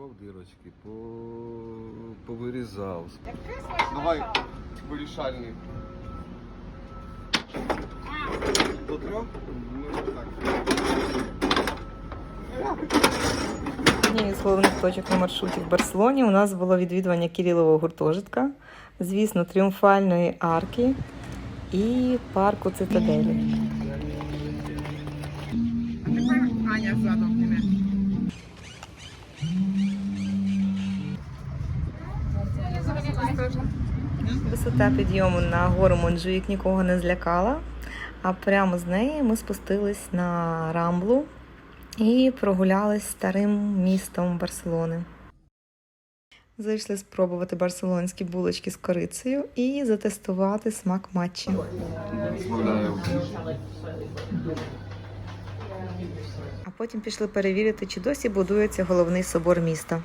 Повишивав дирочки, по... повирізав. Давай вирішальний. До трьох? Ну, так. Однією з головних точок на маршруті в Барселоні у нас було відвідування Кирилового гуртожитка, звісно, тріумфальної арки і парку цитаделі. Аня задом мене. Висота підйому на гору Монджуїк нікого не злякала, а прямо з неї ми спустились на рамблу і прогулялись старим містом Барселони. Зайшли спробувати барселонські булочки з корицею і затестувати смак матчі. А потім пішли перевірити, чи досі будується головний собор міста.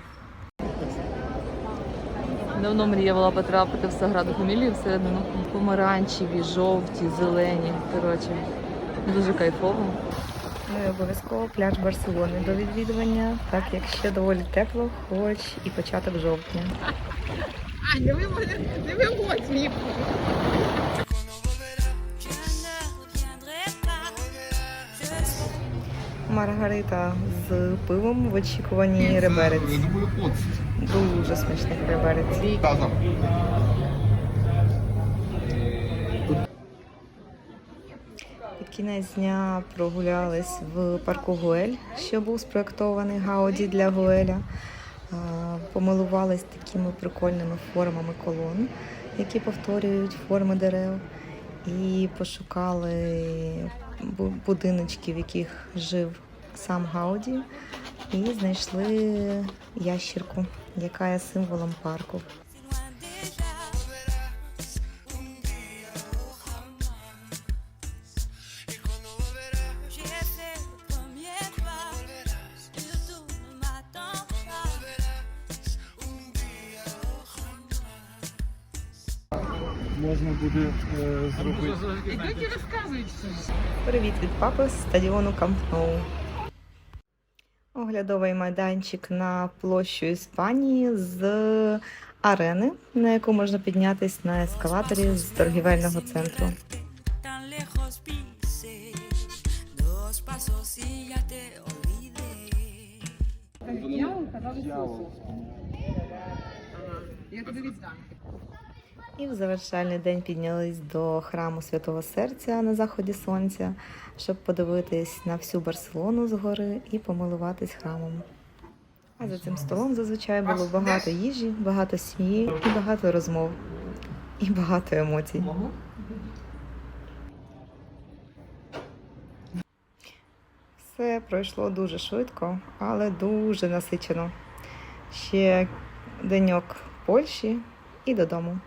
Давно мріяла потрапити в Саграду Фамілію всередину. Помаранчеві, жовті, зелені. Коротше, дуже кайфово. Ну і обов'язково пляж Барселони до відвідування, так як ще доволі тепло, хоч і початок жовтня. А, не виводь, не виводь. Маргарита з пивом в очікуванні реберець. Я думаю, оцт. Дуже смачний реберець. Разом. Під кінець дня прогулялись в парку Гуель, що був спроектований Гауді для Гуеля. Помилувались такими прикольними формами колон, які повторюють форми дерев. І пошукали будиночки, в яких жив сам Гауді, і знайшли ящірку, яка є символом парку. Можна буде е, зробити. Ідуть і розказують все. Привіт від папи з стадіону Камп Ноу. Оглядовий майданчик на площу Іспанії з арени, на яку можна піднятися на ескалаторі з торгівельного центру. Дьявол казав Я тобі віддам. І в завершальний день піднялись до храму Святого Серця на заході сонця, щоб подивитись на всю Барселону згори і помилуватись храмом. А за цим столом зазвичай було багато їжі, багато сім'ї і багато розмов, і багато емоцій. Все пройшло дуже швидко, але дуже насичено. Ще деньок Польщі і додому.